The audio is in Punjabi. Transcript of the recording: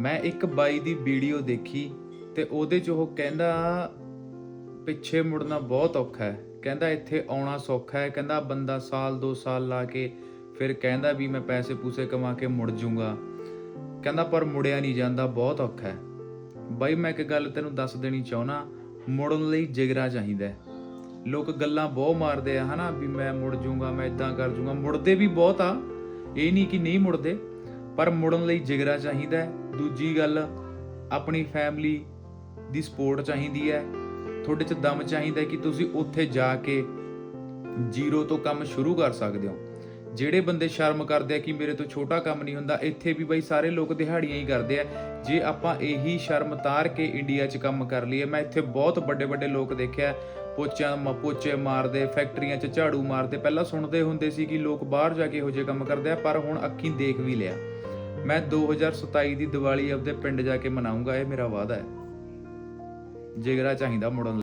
ਮੈਂ ਇੱਕ ਬਾਈ ਦੀ ਵੀਡੀਓ ਦੇਖੀ ਤੇ ਉਹਦੇ 'ਚ ਉਹ ਕਹਿੰਦਾ, ਪਿੱਛੇ ਮੁੜਨਾ ਬਹੁਤ ਔਖਾ ਹੈ। ਕਹਿੰਦਾ ਇੱਥੇ ਆਉਣਾ ਸੌਖਾ ਹੈ। ਕਹਿੰਦਾ ਬੰਦਾ ਸਾਲ, ਦੋ ਸਾਲ ਲਾ ਕੇ ਫਿਰ ਕਹਿੰਦਾ ਵੀ ਮੈਂ ਪੈਸੇ ਪੂਸੇ ਕਮਾ ਕੇ ਮੁੜ ਜਾਊਂਗਾ ਕਹਿੰਦਾ ਪਰ ਮੁੜਿਆ ਨਹੀਂ ਜਾਂਦਾ, ਬਹੁਤ ਔਖਾ ਹੈ। ਬਾਈ, ਮੈਂ ਇੱਕ ਗੱਲ ਤੈਨੂੰ ਦੱਸ ਦੇਣੀ ਚਾਹਣਾ ਮੁੜਨ ਲਈ ਜਿਗਰਾ ਚਾਹੀਦਾ ਲੋਕ ਗੱਲਾਂ ਬਹੁਤ ਮਾਰਦੇ ਆ, ਹਨਾ, ਵੀ ਮੈਂ ਮੁੜ ਜਾਊਂਗਾ ਮੈਂ ਇਦਾਂ ਕਰ ਜਾਊਂਗਾ ਮੁੜਦੇ ਵੀ ਬਹੁਤ ਆ, ਇਹ ਨਹੀਂ ਕਿ ਨਹੀਂ ਮੁੜਦੇ, ਪਰ ਮੁੜਨ ਲਈ ਜਿਗਰਾ ਚਾਹੀਦਾ ਦੂਜੀ ਗੱਲ, ਆਪਣੀ ਫੈਮਿਲੀ ਦੀ ਸਪੋਰਟ ਚਾਹੀਦੀ ਹੈ। ਤੁਹਾਡੇ 'ਚ ਦਮ ਚਾਹੀਦਾ ਕਿ ਤੁਸੀਂ ਉੱਥੇ ਜਾ ਕੇ ਜ਼ੀਰੋ ਤੋਂ ਕੰਮ ਸ਼ੁਰੂ ਕਰ ਸਕਦੇ ਹੋ। ਜਿਹੜੇ ਬੰਦੇ ਸ਼ਰਮ ਕਰਦੇ ਆ ਕਿ ਮੇਰੇ ਤੋਂ ਛੋਟਾ ਕੰਮ ਨਹੀਂ ਹੁੰਦਾ, ਇੱਥੇ ਵੀ ਬਈ ਸਾਰੇ ਲੋਕ ਦਿਹਾੜੀਆਂ ਹੀ ਕਰਦੇ ਆ। ਜੇ ਆਪਾਂ ਇਹੀ ਸ਼ਰਮ ਤਾਰ ਕੇ ਇੰਡੀਆ 'ਚ ਕੰਮ ਕਰ ਲਈਏ, ਮੈਂ ਇੱਥੇ ਬਹੁਤ ਵੱਡੇ ਵੱਡੇ ਲੋਕ ਦੇਖਿਆ, ਪੋਚਿਆਂ ਮ- ਪੋਚੇ ਮਾਰਦੇ, ਫੈਕਟਰੀਆਂ 'ਚ ਝਾੜੂ ਮਾਰਦੇ। ਪਹਿਲਾਂ ਸੁਣਦੇ ਹੁੰਦੇ ਸੀ ਕਿ ਲੋਕ ਬਾਹਰ ਜਾ ਕੇ ਇਹੋ ਜਿਹੇ ਕੰਮ ਕਰਦੇ ਆ, ਪਰ ਹੁਣ ਅੱਖੀਂ ਦੇਖ ਵੀ ਲਿਆ। ਮੈਂ 2027 ਦੀ ਦੀਵਾਲੀ ਆਪਦੇ ਪਿੰਡ ਜਾ ਕੇ ਮਨਾਉਂਗਾ ਇਹ ਮੇਰਾ ਵਾਅਦਾ ਹੈ ਜਿਗਰਾ ਚਾਹੀਦਾ ਮੁੜਨ ਲਈ।